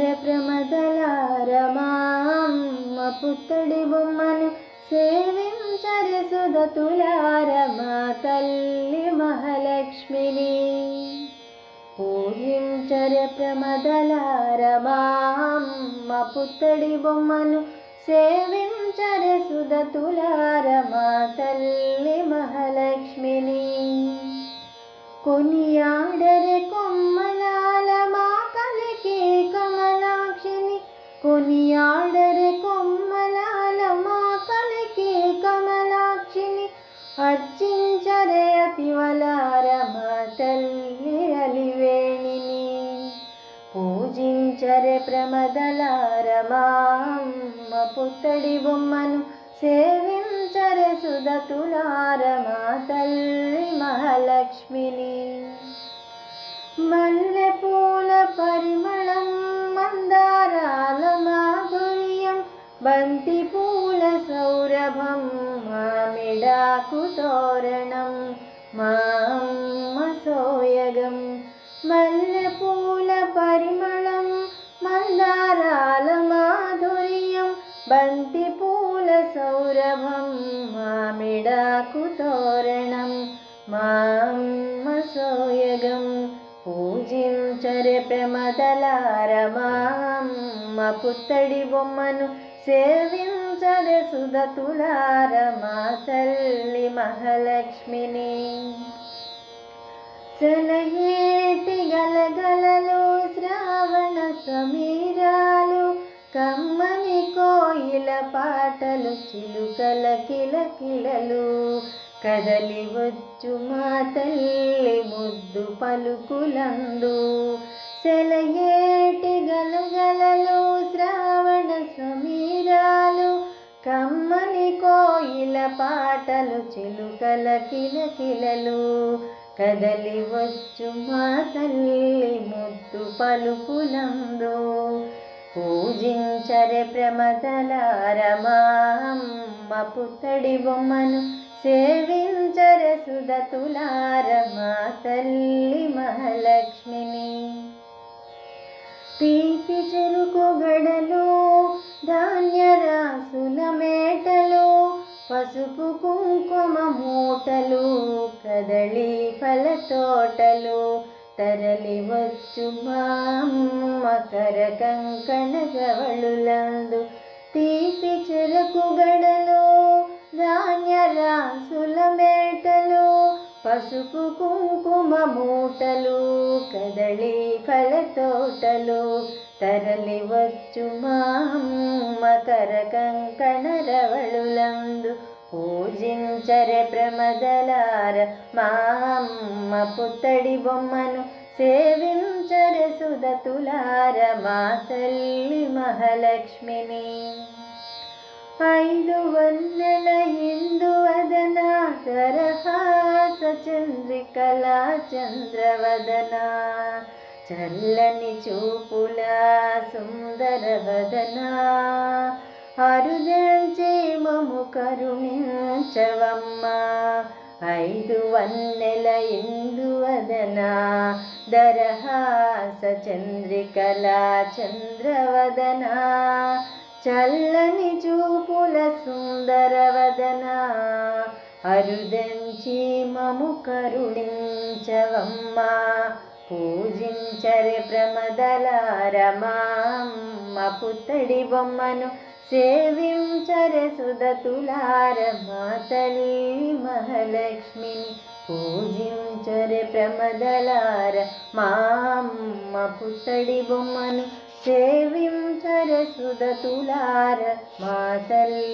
నర ప్రమదలారమామ్మ పుత్తడి బొమ్మను సేవించరు సుధతులారమా తల్లి మహాలక్ష్మిని. పూజించరు ప్రమదలారమామ్మ పుత్తడి బొమ్మను సేవించరు సుధతులారమా తల్లి మహాలక్ష్మిని. కొనియాడరు అర్చించరే అతివలార మా తల్లి అలివేణిని. పూజించరే ప్రమదలార మా పుత్తడి బొమ్మను. సేవించరే సుధతులార మా తల్లి మహాలక్ష్మిని. మామిడాకు తోరణం మా అమ్మ సోయగం మల్లె పూల పరిమళం మందారాల మాధుర్యం బంతి పూల సౌరభం మామిడాకు తోరణం మా అమ్మ సోయగం పూజించరే ప్రమదలారమామ్మ పుత్తడి బొమ్మను సేవించరే సుధతులార మా తల్లి మహాలక్ష్మిని. సెలయేటి గలగలలు శ్రావణ సమీరాలు కమ్మని కోయిల పాటలు చిలుకల కిలకిలలు కదలి వచ్చు మా తల్లి ముద్దు పలుకులందు. సెలయేటి గలగలలు శ్రావణ సమీ కమ్మని కోయిల పాటలు చిలుకల కిలకిలలు. కదలి వచ్చు మా తల్లి ముద్దు పలుకులందు. పూజించరే ప్రమదలార మా పుత్తడి బొమ్మను. సేవించరే సుధతులారమా తల్లి మహాలక్ష్మిని. తీపి చెరుకు గడలు ధాన్య మేటలో పసుపు కుంకుమ మూటలు కదలి ఫల తోటలు తరలి వచ్చు మకర కంకణ గవళులందు తీపి చెరకు గడలో ధాన్య రాసుల మేటలు పసుపు కుంకుమ మూటలు కదలి ఫల తోటలు తరలివచ్చు మామ్మ కరకంకణరవళులందు. అమ్మ పూజించరే ప్రమదలార మామ్మ పుత్తడి బొమ్మను సేవించరే సుధతులార మా తల్లి మహాలక్ష్మిని. ఐదు వందల ఇందు వదన దరహాస చంద్రికల చంద్రవదన. చల్లని చూపుల సుందర వదన. అరుదల్చే మము కరుణించవమ్మ. ఐదు వన్నెల ఇందు వదన. దరహాస చంద్రికల చంద్రవదన చల్లని చూపుల సుందరవదన అరుదంచి మము కరుణించవమ్మా. పూజించరే ప్రమదలారమామ్మ పుత్తడి బొమ్మను సేవించరే సుధతులారమా తల్లి మహాలక్ష్మిని పూజించరే ప్రమదలార మామ్మ పుత్తడి బొమ్మను సేవించరే సుధతులార మా తల్లి